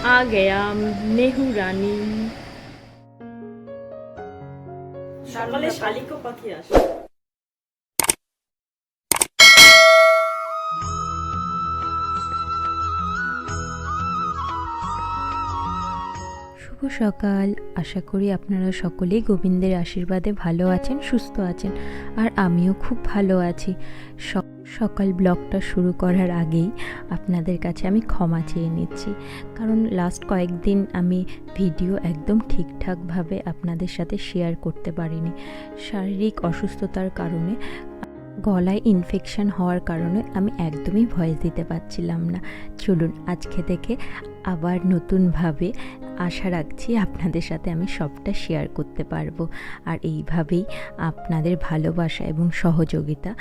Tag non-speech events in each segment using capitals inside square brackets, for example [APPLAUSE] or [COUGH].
आ गया नेहू रानी সকালে শালিকও পাখি আসে শুভ সকাল আশা করি আপনারা সকলেই গোবিন্দের আশীর্বাদে ভালো আছেন সুস্থ আছেন আর আমিও খুব ভালো আছি সক- সকাল ব্লগটা শুরু করার আগেই আপনাদের কাছে আমি ক্ষমা চেয়ে নিচ্ছি। কারণ লাস্ট কয়েকদিন আমি ভিডিও একদম ঠিকঠাকভাবে আপনাদের সাথে শেয়ার করতে পারিনি। শারীরিক অসুস্থতার কারণে, গলায় ইনফেকশন হওয়ার কারণে আমি একদমই ভয়েস দিতে পারছিলাম না। চলুন আজকে থেকে আবার নতুনভাবে আশা রাখছি আপনাদের সাথে আমি সবটা শেয়ার করতে পারব। আর এইভাবেই আপনাদের ভালোবাসা এবং সহযোগিতা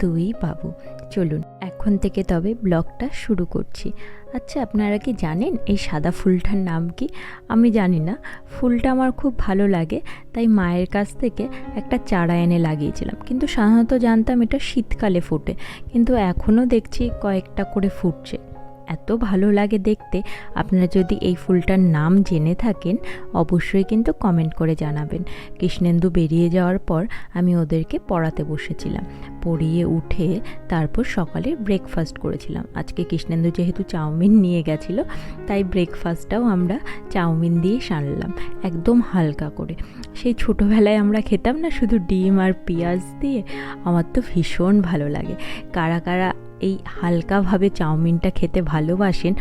দুই পাবো। চলুন, এখন থেকে তবে ব্লগটা শুরু করছি। আচ্ছা আপনারা কি জানেন এই সাদা ফুলটার নাম কি? আমি জানি না। ফুলটা আমার খুব ভালো লাগে, তাই মায়ের কাছ থেকে একটা চারা এনে লাগিয়েছিলাম। কিন্তু সাধারণত জানতাম এটা শীতকালে ফোটে। কিন্তু এখনও দেখছি কয়েকটা করে ফুটছে। এত ভালো লাগে দেখতে। আপনারা যদি এই ফুলটার নাম জেনে থাকেন, অবশ্যই কিন্তু কমেন্ট করে জানাবেন। কৃষ্ণেন্দু বেরিয়ে যাওয়ার পর আমি ওদেরকে পড়াতে বসেছিলাম। পড়িয়ে উঠে তারপর সকালে ব্রেকফাস্ট করেছিলাম। আজকে কৃষ্ণেন্দু যেহেতু চাউমিন নিয়ে গেছিল, তাই ব্রেকফাস্টটাও আমরা চাউমিন দিয়ে সানলাম একদম হালকা করে। সেই ছোটোবেলায় আমরা খেতাম না শুধু ডিম আর পেঁয়াজ দিয়ে? আমার তো ভীষণ ভালো লাগে। কারা কারা এই হালকাভাবে চাউমিনটা খেতে ভালোবাসেন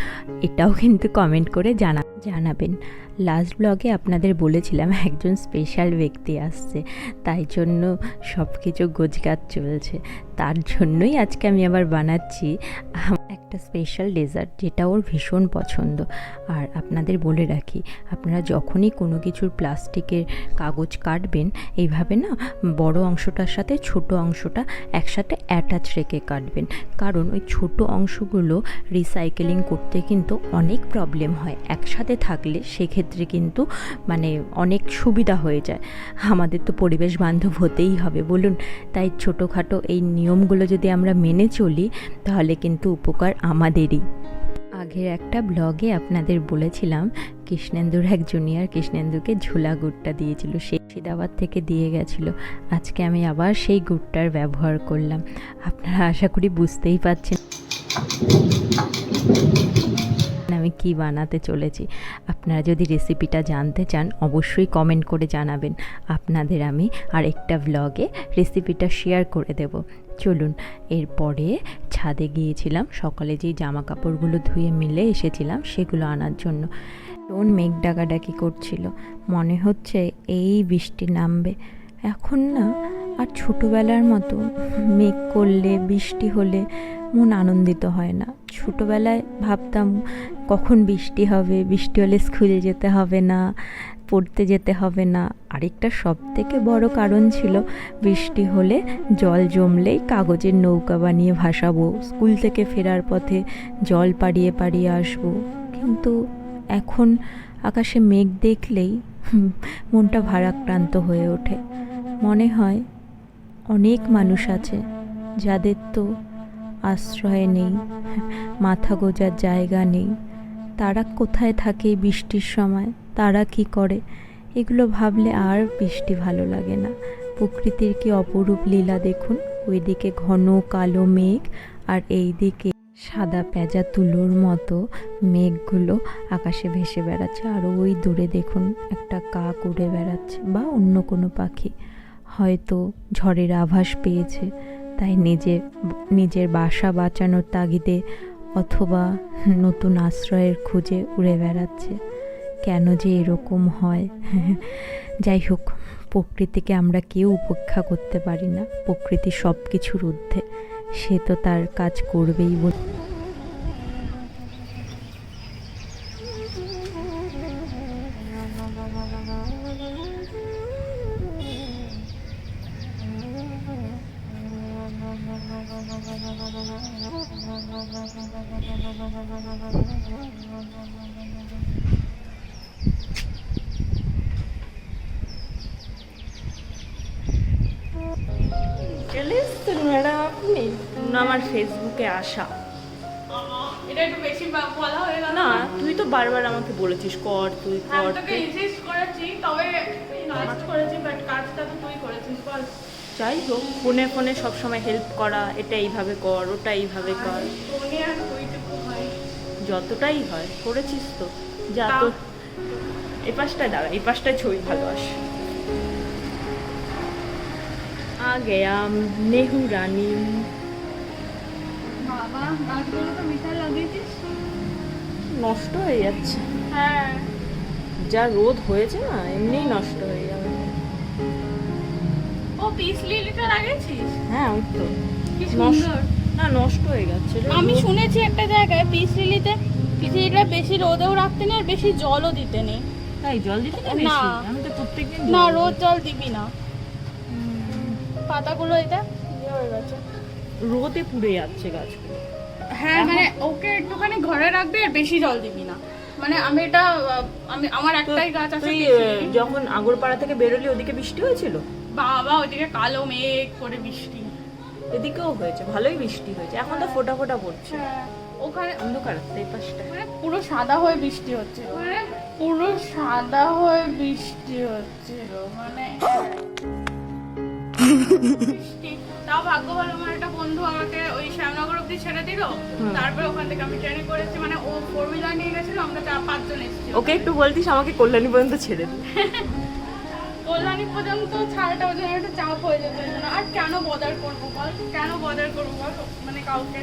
এটাও কিন্তু কমেন্ট করে জানা জানাবেন। লাস্ট ব্লগে আপনাদের বলেছিলাম, একজন স্পেশাল ব্যক্তি আসছে, তাই জন্য সব কিছু গোছগাছ চলছে। তার জন্যই আজকে আমি আবার বানাচ্ছি একটা স্পেশাল ডেজার্ট যেটা ওর ভীষণ পছন্দ। আর আপনাদের বলে রাখি, আপনারা যখনই কোনো কিছুর প্লাস্টিকের কাগজ কাটবেন, এইভাবে না বড় অংশটার সাথে ছোট অংশটা একসাথে অ্যাটাচ রেখে কাটবেন। কারণ ওই ছোট অংশগুলো রিসাইকেলিং করতে কিন্তু অনেক প্রবলেম হয়। একসাথে থাকলে সেক্ষেত্রে কিন্তু মানে অনেক সুবিধা হয়ে যায়। আমাদের তো পরিবেশ বান্ধব হতেই হবে, বলুন। তাই ছোটোখাটো এই নিয়মগুলো যদি আমরা মেনে চলি, তাহলে কিন্তু উপকার আমাদেরই। আগের একটা ব্লগে আপনাদের বলেছিলাম, কৃষ্ণেন্দুর এক জুনিয়র কৃষ্ণেন্দুকে ঝোলা গুড়টা দিয়েছিল সেই মুর্শিদাবাদ থেকে দিয়ে গেছিল। আজকে আমি আবার সেই গুড়টার ব্যবহার করলাম। আপনারা আশা করি বুঝতেই পারছেন। আমি কি বানাতে চলেছি? আপনারা যদি রেসিপিটা জানতে চান, অবশ্যই কমেন্ট করে জানাবেন। আপনাদের আমি আরেকটা ব্লগে রেসিপিটা শেয়ার করে দেব। চলুন, এরপরে ছাদে গিয়েছিলাম। সকালে যেই জামা কাপড়গুলো ধুয়ে মিলে এসেছিলাম, সেগুলো আনার জন্য। কোন মেঘ ডাকাডাকি করছিল? মনে হচ্ছে এই বৃষ্টি নামবে। এখন না আর ছোটোবেলার মতো মেঘ করলে, বৃষ্টি হলে মন আনন্দিত হয় না। ছোটোবেলায় ভাবতাম, কখন বৃষ্টি হবে? বৃষ্টি হলে স্কুলে যেতে হবে না, পড়তে যেতে হবে না। আরেকটা সব থেকে বড় কারণ ছিল, বৃষ্টি হলে জল জমলেই কাগজের নৌকা বানিয়ে ভাসাবো। স্কুল থেকে ফেরার পথে জল পাড়িয়ে পাড়িয়ে আসব। কিন্তু এখন আকাশে মেঘ দেখলেই মনটা ভারাক্রান্ত হয়ে ওঠে। মনে হয় অনেক মানুষ আছে যাদের তো আশ্রয় নেই, মাথা গোজার জায়গা নেই। তারা কোথায় থাকে বৃষ্টির সময়? তারা কি করে? এগুলো ভাবলে আর বৃষ্টি ভালো লাগে না। প্রকৃতির কি অপরূপ লীলা দেখুন? ওইদিকে ঘন কালো মেঘ আর এই দিকে সাদা পেঁজা তুলোর মতো মেঘগুলো আকাশে ভেসে বেড়াচ্ছে। আর ওই দূরে দেখুন একটা কাক উড়ে বেড়াচ্ছে বা অন্য কোনো পাখি। হয়তো ঝড়ের আভাস পেয়েছে, তাই নিজে নিজের বাসা বাঁচানোর তাগিদে অথবা নতুন আশ্রয়ের খুঁজে উড়ে বেড়াচ্ছে। কেন যে এরকম হয়? যাই হোক, প্রকৃতিকে আমরা কেউ উপেক্ষা করতে পারি না। প্রকৃতি সব কিছুর ঊর্ধ্বে। সে তো তার কাজ করবেই বল। এসছেন ম্যাডাম? আপনি? আমার ফেসবুকে আসা। এটা একটু বেশি বলা হয়ে গেল। না তুই তো বারবার আমাকে বলেছিস কর তুই আমি কর তোকে ইনসিস্ট করেছি তবে নয়েজ করেছি বাট কাজটা তো তুই করেছিস বল। যাই হোক ফোনে ফোনে সবসময় হেল্প করা এটা এইভাবে কর ওটা এইভাবে কর। ফোনে আর ওইটুকু হয় যতটাই হয় করেছিস তো। যা তো। এই পাশটায় দাঁড়া এই পাশটায় ছবি ভালো আসে। গাছগুলো তো বিশাল লাগিয়েছিস নষ্ট হয়ে যাচ্ছে হ্যাঁ যা রোদ হয়েছে না এমনিই নষ্ট হয়ে যাবে ও পিস লিলিটা লাগিয়েছিস হ্যাঁ ওই তো না নষ্ট হয়ে যাচ্ছে আমি শুনেছি একটা জায়গায় পিস লিলিতে পিস লিলিটা বেশি রোদেও রাখতে নেই আর বেশি জলও দিতে নেই। তাই জল দিতে না। আমি তো প্রত্যেকদিন না রোদ জল দিবি না। পাতাগুলো এটা? ইয়ে হয়ে গেছে। রোদে পুড়ে যাচ্ছে গাছগুলো। হ্যাঁ মানে ওকে একটুখানি ঘরে রাখবি আর বেশি জল দিবি না। মানে আমি এটা আমি আমার একটাই গাছ আছে। যখন আগরপাড়া থেকে বেরোলি ওদিকে বৃষ্টি হয়েছিল? বাবা ওইদিকে কালো মেঘ করে বৃষ্টি। এদিকেও হয়েছে ভালোই বৃষ্টি হয়েছে। এখন তো ফোটা ফোটা পড়ছে। হ্যাঁ ওখানে অন্ধকার এই পাশটা মানে পুরো সাদা হয়ে বৃষ্টি হচ্ছিল মানে পুরো সাদা হয়ে বৃষ্টি হচ্ছিল মানে [LAUGHS] তাও ভাগ্য ভালো আমার একটা বন্ধু আমাকে ওই শ্যামনগর অব্দি ছেড়ে দিল। তারপরে ওখান থেকে আমি ট্রেনে করেছি মানে ও ফোর হুইলার নিয়ে গেছিল আমরা চার পাঁচজন এসেছি ওকে একটু বলতিস আমাকে কল্যাণী পর্যন্ত ছেড়ে দিই [LAUGHS] কল্যাণী পর্যন্ত ছাড়টা ওই জন্য একটা চাপ হয়ে যেত ওই জন্য। আর কেন বদার করব বল? কেন বদার করব বল? মানে কাউকে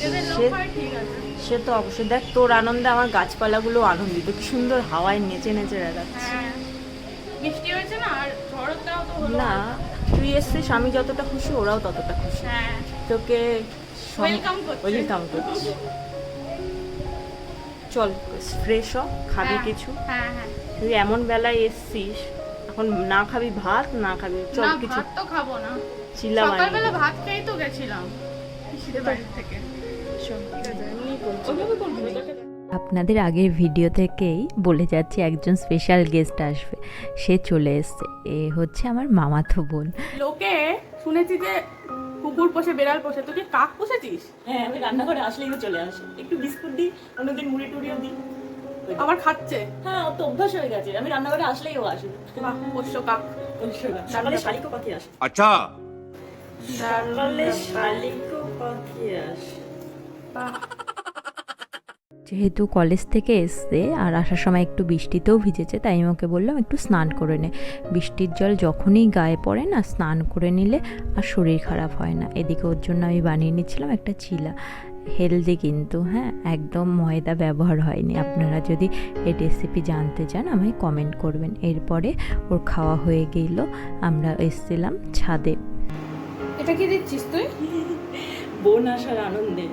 সে- আছে। সে তো অবশ্যই। দেখ তোর আনন্দে আমার গাছপালাগুলো আনন্দিত। কি সুন্দর হাওয়ায় নেচে নেচে বেড়াচ্ছে। হ্যাঁ। বৃষ্টি হয়েছে না? আর ঝড়টাও তো হলো। না। তুই এসছিস আমি যতটা খুশি ওরাও ততটা খুশি। হ্যাঁ। তোকে করছে। ওয়েলকাম করছি। চল ফ্রেশ হ খাবি হ্যাঁ, কিছু। হ্যাঁ হ্যাঁ। তুই এমন বেলায় এসছিস এখন না খাবি ভাত না খাবি চল কিছু ভাত তো খাব না। চিল্লা সকালবেলা ভাত খেয়েই তো গেছিলাম। পিসিদের বাড়ি থেকে আপনাদের আগের ভিডিও থেকেই বলে যাচ্ছি একজন স্পেশাল গেস্ট আসবে। সে চলে এসছে। এ হচ্ছে আমার মামাতো বোন। লোকে শুনেছি যে কুকুর পোষে বেড়াল পোষে। তুই কাক পোষেছিস? হ্যাঁ আমি রান্না করে আসলেই চলে আসে। একটু বিস্কুট দিই অন্যদিন মুড়ি টুড়িও দিই। আবার খাচ্ছে? হ্যাঁ তো অভ্যাস হয়ে গেছে। আমি রান্না করে আসলেই ও আসে পোষ্য কাক। পোষ্য কাক। সকালে শালিকো পাখি আসে। আচ্ছা। সকালে শালিকো পাখি আসে। যেহেতু কলেজ থেকে এসছে আর আসার সময় একটু বৃষ্টিতেও ভিজেছে তাই আমি ওকে বললাম একটু স্নান করে নে। বৃষ্টির জল যখনই গায়ে পড়ে না স্নান করে নিলে আর শরীর খারাপ হয় না। এদিকে ওর জন্য আমি বানিয়ে নিচ্ছিলাম একটা চিলা হেলদি কিন্তু হ্যাঁ একদম ময়দা ব্যবহার হয়নি। আপনারা যদি এই রেসিপি জানতে চান আমায় কমেন্ট করবেন। এরপরে ওর খাওয়া হয়ে গেল আমরা এসছিলাম ছাদে। এটা কি দিচ্ছিস তুই? বোন আসার আনন্দে।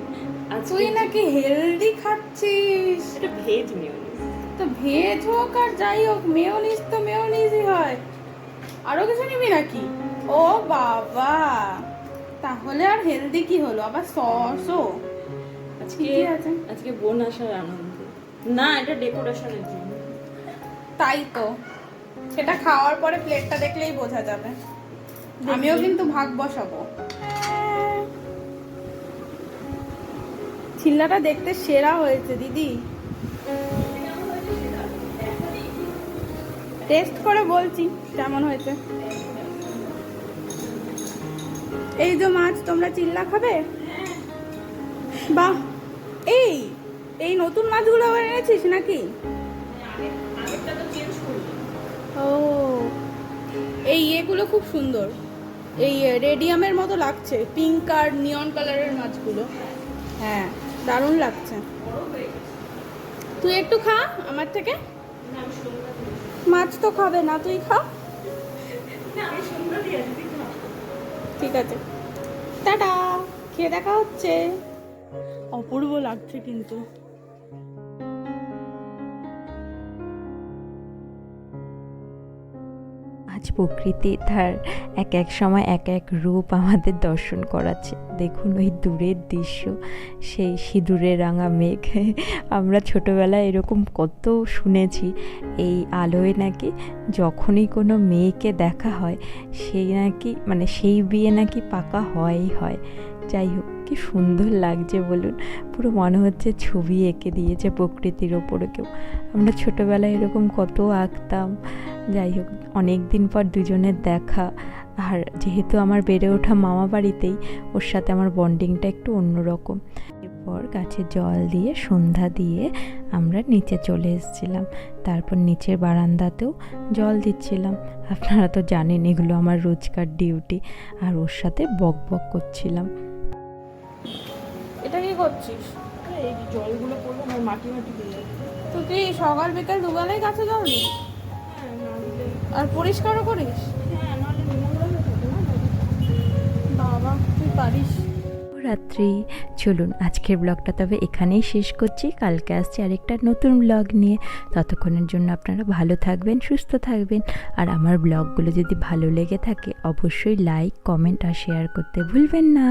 তুই নাকি হেলদি খাচ্ছিস? এটা ভেজ মিউনিস তো ভেজ হোক আর যাই হোক মেয়োনিজ তো মেয়োনিজই হয়। আরও কিছু নিবি নাকি? ও বাবা! তাহলে আর হেলদি কি হলো? আবার সসও? আজকে আছে। আজকে বোন আসার আনন্দে। না এটা ডেকোরেশনের জন্য। তাই তো। সেটা খাওয়ার পরে প্লেটটা দেখলেই বোঝা যাবে। আমিও কিন্তু ভাগ বসাবো। চিল্লাটা দেখতে সেরা হয়েছে, দিদি। টেস্ট করে বলছি কেমন হয়েছে। এই যে মাছ, তোমরা চিল্লা খাবে? বাহ, এই এই নতুন মাছগুলো আবার এনেছিস নাকি? ও, এই ইয়েগুলো খুব সুন্দর। এই রেডিয়ামের মতো লাগছে পিঙ্ক আর নিয়ন কালারের মাছগুলো। হ্যাঁ। দারুণ লাগছে। তুই একটু খা আমার থেকে। মাছ তো খাবে না, তুই খা। ঠিক আছে। টাটা, খেয়ে দেখা হচ্ছে। অপূর্ব লাগছে কিন্তু। আজ প্রকৃতি তার এক এক সময় এক এক রূপ আমাদের দর্শন করাচ্ছে। দেখুন ওই দূরের দৃশ্য, সেই সিঁদুরে রাঙা মেঘ। আমরা ছোটোবেলায় এরকম কত শুনেছি, এই আলোয় নাকি যখনই কোনো মেয়েকে দেখা হয়, সেই নাকি মানে সেই বিয়ে নাকি পাকা হয়ই হয়। যাই হোক, কি সুন্দর লাগছে বলুন। পুরো মনে হচ্ছে ছবি এঁকে দিয়েছে প্রকৃতির ওপরে কেউ। আমরা ছোটোবেলায় এরকম কত আঁকতাম। যাই হোক, অনেক দিন পর দুজনের দেখা। আর যেহেতু আমার বেড়ে ওঠা মামা বাড়িতেই, ওর সাথে আমার বন্ডিংটা একটু অন্যরকম। এরপর গাছে জল দিয়ে সন্ধ্যা দিয়ে আমরা নিচে চলে এসেছিলাম। তারপর নিচের বারান্দাতেও জল দিচ্ছিলাম। আপনারা তো জানেন এগুলো আমার রোজকার ডিউটি। আর ওর সাথে বক বক করছিলাম। করছিস? এই জলগুলো পড়ল আমার মাটি মাটি দিয়ে যাচ্ছে। তুই সকাল বিকাল দুবেলাই গাছে জল দিস হ্যাঁ আর পরিষ্কারও করিস? হ্যাঁ বাবা তুই পারিস। রাত্রি। চলুন আজকের ব্লগটা তবে এখানেই শেষ করছি। কালকে আসছি আরেকটা নতুন ব্লগ নিয়ে। ততক্ষণের জন্য আপনারা ভালো থাকবেন সুস্থ থাকবেন। আর আমার ব্লগগুলো যদি ভালো লেগে থাকে অবশ্যই লাইক কমেন্ট আর শেয়ার করতে ভুলবেন না।